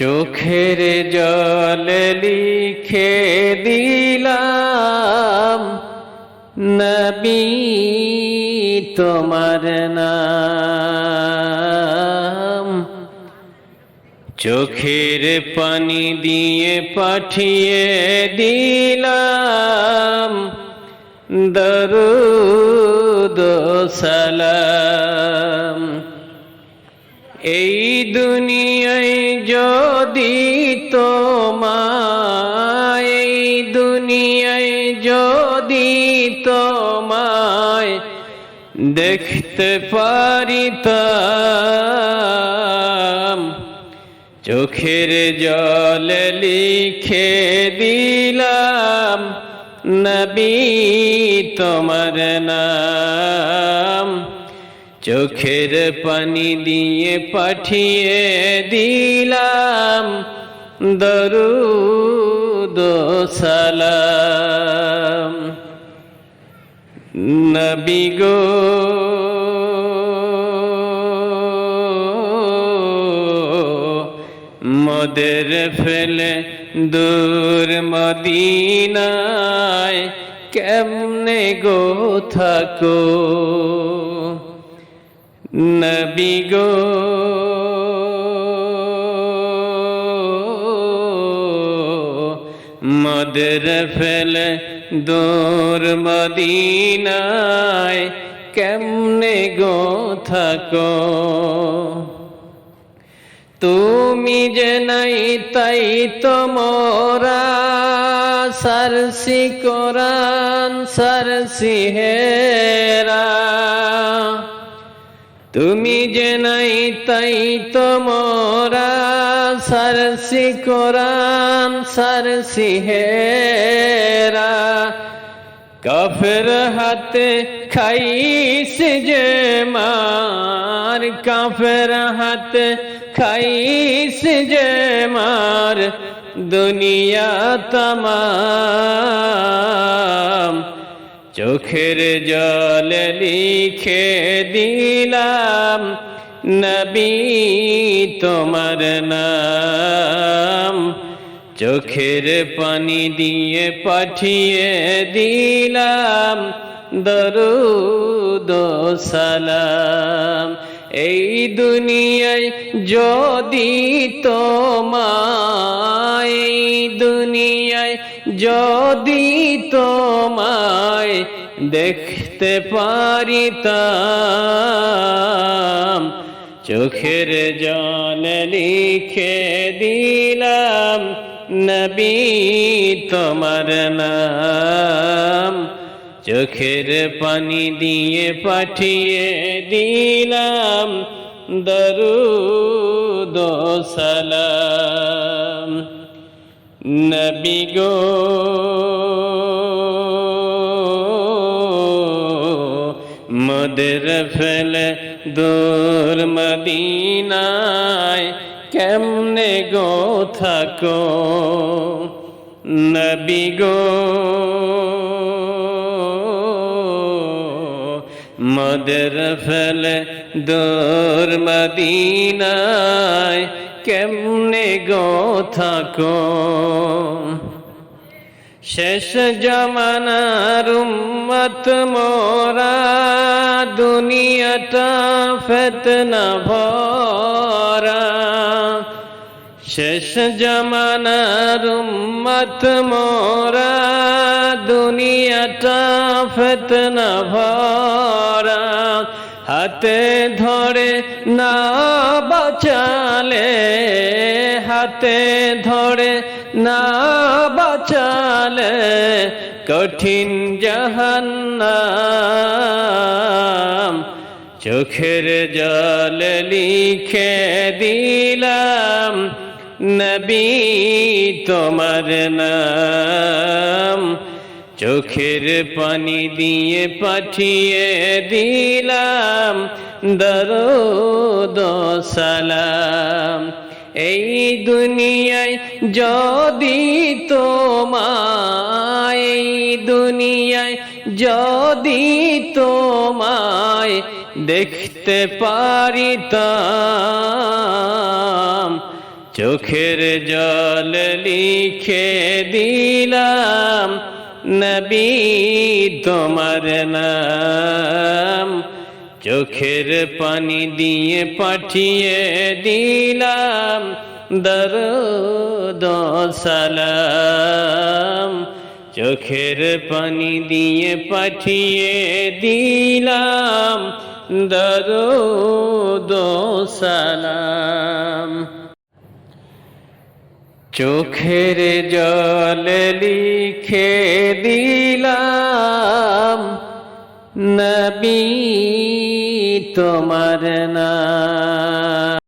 চোখের জল লিখে দিলাম, নবী তোমার নাম। চোখের পানি দিয়ে পাঠিয়ে দিলাম, দরুদ সালাম। এই দুনিয়ায় যদি তোমায়, এই দুনিয়ায় যদি তোমায় দেখতে পারিতাম, চোখের জল লিখে দিলাম, নবী তোমার নাম। চোখের পানি দিয়ে পাঠিয়ে দিলাম। দরুদ সালাম। নবী গো, মদের ফেলে দূর মদিনায় কেমনে গো থাকো? নবী গো। মদের ফেলে দূর মদিনায় কেমনে গো থাকো? তুমি যে নাই তাই তোমরা সরসি কোরআন, সরসি হেরা। তুমি যে নাই, তাই তোমরা সরসি কোরআন, সরসি হেরা। কাফের হাতে খাইস যে মার। কাফের হাতে খাইস যে মার। দুনিয়া তমাম চোখের জল লিখে দিলাম নবী তোমার নাম। চোখের পানি দিয়ে পাঠিয়ে দিলাম দরুদ সালাম। এই দুনিয়ায় যদি তোমায়, এই দুনিয়ায় যদি তোমায় দেখতে পারিতাম, চোখের জল লিখে দিলাম, নবী তোমার নাম। চোখের পানি দিয়ে পাঠিয়ে দিলাম। দরুদ সালাম। নবী গো, মদের ফেলে দূর মদিনায় কেমনে গো থাকো? নবী গো মদের ফেলে দোর মদিনায় কেমনে গো থাকো? শেষ জমানার উম্মত মোরা দুনিয়াটা ফেতনা ভরা। শেষ জমানার উম্মত, মোরা দুনিয়াটা ফেতনা ভরা। হাতে ধরে না বাঁচালে, হাতে ধরে না বাঁচালে কঠিন জাহান্নাম। চোখের জল লিখে দিলাম নবী তোমার নাম চোখের পানি দিয়ে পাঠিয়ে দিলাম। দরদ সালাম। এই দুনিয়ায় যদি তোমায়, এই দুনিয়ায় যদি তোমায় দেখতে পারিতাম। চোখের জল লিখে দিলাম, নবী তোমার নাম। চোখের পানি দিয়ে পাঠিয়ে দিলাম, দরদ সালাম। চোখের পানি দিয়ে পাঠিয়ে দিলাম, দরদ সালাম। চোখের জল লিখে দিলাম নবী তোমার নাম।